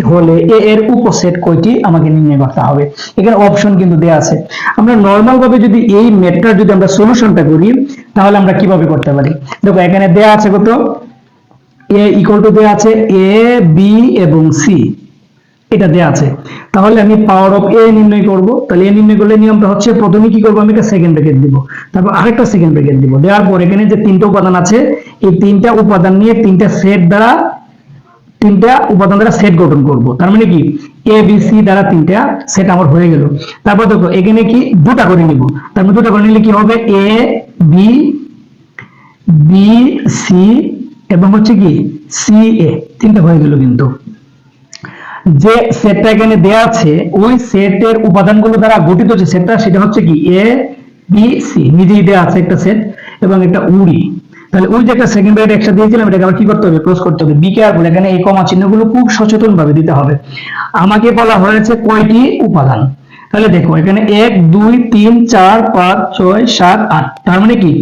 হলে এ এর উপসেট কয়টি আমাকে নির্ণয় করতে হবে। এখানে অপশন কিন্তু দেওয়া আছে। আমরা নর্মাল ভাবে যদি এই ম্যাথটার যদি আমরা সলিউশনটা করি, তাহলে আমরা কীভাবে করতে পারি? দেখো, এখানে দেয়া আছে কত? এ ইকুয়াল টু দেয়া আছে এ বি এবং সি এটা দেয়া আছে। তাহলে আমি পাওয়ার অফ এ নির্ণয় করব। তাহলে এ নির্ণয় করলে নিয়মটা হচ্ছে, প্রথমে কি করব আমি একটা সেকেন্ড ব্র্যাকেট দিব। তারপর আরেকটা সেকেন্ড ব্র্যাকেট দিব। দেওয়ার পর এখানে যে তিনটা উপাদান আছে, এই তিনটা উপাদান নিয়ে তিনটা সেট দ্বারা তিনটা উপাদান দ্বারা সেট গঠন করব। তার মানে কি? এ বি সি দ্বারা তিনটা সেট আমার হয়ে গেল। তারপর দেখো, এখানে কি? দুটা করে নিব। তারপর দুটা করে নিলে কি হবে? এ বি বি সি এবং হচ্ছে কি? সি এ তিনটা হয়ে গেল কিন্তু। যে সেটটা এখানে দেয়া আছে, ওই সেটের উপাদানগুলো দ্বারা গঠিত যে সেটটা সেটা হচ্ছে কি? এ বি সি নিজেই দেয়া আছে একটা সেট এবং একটা উড়ি। তাহলে ওই যে একটা সেকেন্ড ব্র্যাকেট একসাথে দিয়েছিলাম, এটাকে আবার কি করতে হবে? ক্লোজ করতে হবে। বি কেয়ারফুল এখানে এই কমা চিহ্নগুলো খুব সচেতন ভাবে দিতে হবে। আমাকে বলা হয়েছে কয়টি উপাদান? তাহলে দেখো, এখানে এক, দুই, তিন, চার, পাঁচ, ছয়, সাত, আট। তার মানে কি?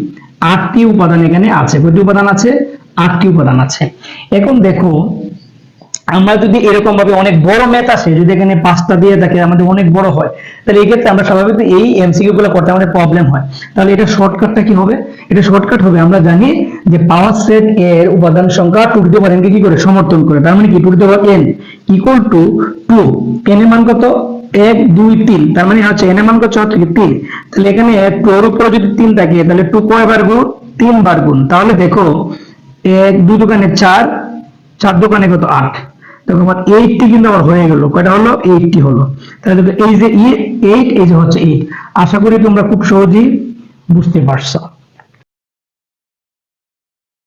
আটটি উপাদান এখানে আছে। কয়টি উপাদান আছে? আটটি উপাদান আছে। এখন দেখো আমরা যদি এরকম ভাবে অনেক বড় ম্যাথ আসে, যদি এখানে পাঁচটা দিয়ে থাকে, আমাদের অনেক বড় হয়, তাহলে এই ক্ষেত্রে আমরা স্বাভাবিক এই এমসিকিউ গুলো করতে আমাদের প্রবলেম হয়। তাহলে এটা শর্টকাটটা কি হবে? এটা শর্টকাট হবে, আমরা জানি যে পাওয়ার সেট এর উপাদান সংখ্যা টু টু পাওয়ার কি করে? সমর্থন করে। তার মানে কি? Two to power N equal to two N এর মান কত? এক, দুই, তিন। তার মানে হচ্ছে এন এর মান কত? হচ্ছে কি তিন। তাহলে এখানে টু এর উপরে যদি তিন থাকে, তাহলে টু কয়বার গুণ? তিন বার গুণ। তাহলে দেখো, এক, দুই দোকানে চার চার দোকানে কত? আট। দেখো, আমার এইটটি কিন্তু আমার হয়ে গেল। কয়টা হলো? এইটটি হলো। তাহলে দেখো, এই যে এইট এই যে হচ্ছে এইট আশা করি তোমরা খুব সহজেই বুঝতে পারছ।